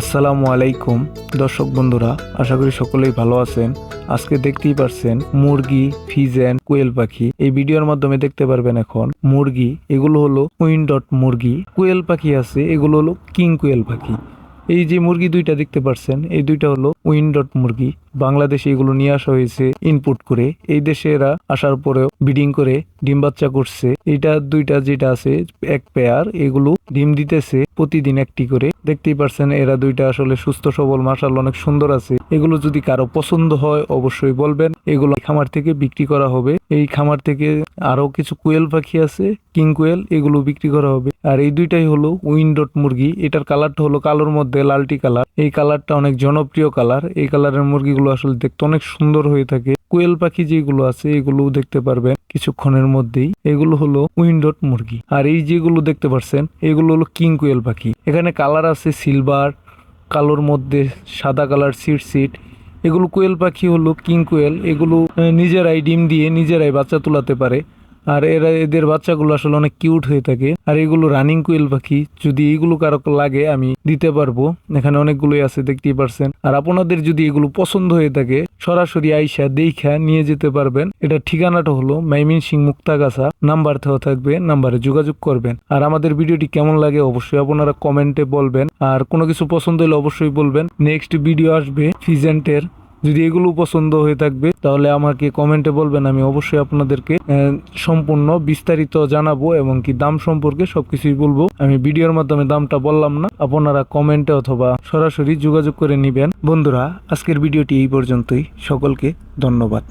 আসসালামু আলাইকুম, দর্শক বন্ধুরা, আশা করি সকলেই ভালো আছেন। আজকে দেখতেই পারছেন মুরগি, ফিজেন, কোয়েল পাখি। এই ভিডিওর মাধ্যমে দেখতে পারবেন এখন মুরগি, এগুলো হলো উইন্ডট মুরগি। কোয়েল পাখি আছে, এগুলো হলো কিং কোয়েল পাখি। এই যে মুরগি দুইটা দেখতে পারছেন, এই দুইটা হলো উইন্ডট মুরগি। বাংলাদেশে এগুলো নিয়ে আসা হয়েছে ইনপুট করে। এই দেশে এরা আসার পরেও ব্রিডিং করে, ডিম বাচ্চা করছে। এটা দুইটা যেটা আছে, এক পেয়ার এগুলো ডিম দিতেছে প্রতিদিন একটি করে। দেখতেই পারছেন এরা দুইটা আসলে সুস্থ, সবল মাসাল অনেক সুন্দর আছে। এগুলো যদি কারও পছন্দ হয় অবশ্যই বলবেন। এগুলো খামার থেকে বিক্রি করা হবে। এই খামার থেকে আরও কিছু কোয়েল পাখি আছে, কিং কোয়েল, এগুলো বিক্রি করা হবে। আর এই দুইটাই হলো উইন্ডট মুরগি। এটার কালারটা হলো কালোর মধ্যে লালটি কালার এই কালারটা অনেক জনপ্রিয় কালার এই কালারের মুরগিগুলো আসলে দেখতে অনেক সুন্দর হয়ে থাকে। কোয়েল পাখি যেগুলো আছে এগুলো দেখতে পারবেন কিছুক্ষণের মধ্যেই। এগুলো হলো উইন্ডট মুরগি। আর এই যেগুলো দেখতে পাচ্ছেন এগুলো হলো কিং কোয়েল পাখি। এখানে কালার আছে সিলভার, কালোর মধ্যে সাদা কালার সিট সিট এগুলো কোয়েল পাখি হলো কিং কোয়েল। এগুলো নিজেরাই ডিম দিয়ে নিজেরাই বাচ্চা তোলাতে পারে। আর এরা এদের বাচ্চাগুলো আসলে অনেক কিউট হয়ে থাকে। আর এগুলো রানিং কোয়েল পাখি, যদি এগুলো কারও লাগে আমি দিতে পারব। এখানে অনেকগুলোই আছে, দেখতেই পারছেন। আর আপনাদের যদি এগুলো পছন্দ হয়ে থাকে, সরাসরি আইসা দেখা নিয়ে যেতে পারবেন। এটা ঠিকানাটা হলো মাইমিন সিং মুক্তাগাছা। নাম্বার দেওয়া থাকবে, নাম্বারে যোগাযোগ করবেন। আর আমাদের ভিডিওটি কেমন লাগে অবশ্যই আপনারা কমেন্টে বলবেন। আর কোনো কিছু পছন্দ হলে অবশ্যই বলবেন। নেক্সট ভিডিও আসবে ফিজেন্টের। যদি এগুলো পছন্দ হয়ে থাকবে, তাহলে আমাকে কমেন্টে বলবেন, আমি অবশ্যই আপনাদেরকে সম্পূর্ণ বিস্তারিত জানাব এবং কি দাম সম্পর্কে সবকিছুই বলব। আমি ভিডিওর মাধ্যমে দামটা বললাম না, আপনারা কমেন্টে অথবা সরাসরি যোগাযোগ করে নিবেন। বন্ধুরা, আজকের ভিডিওটি এই পর্যন্তই। সকলকে ধন্যবাদ।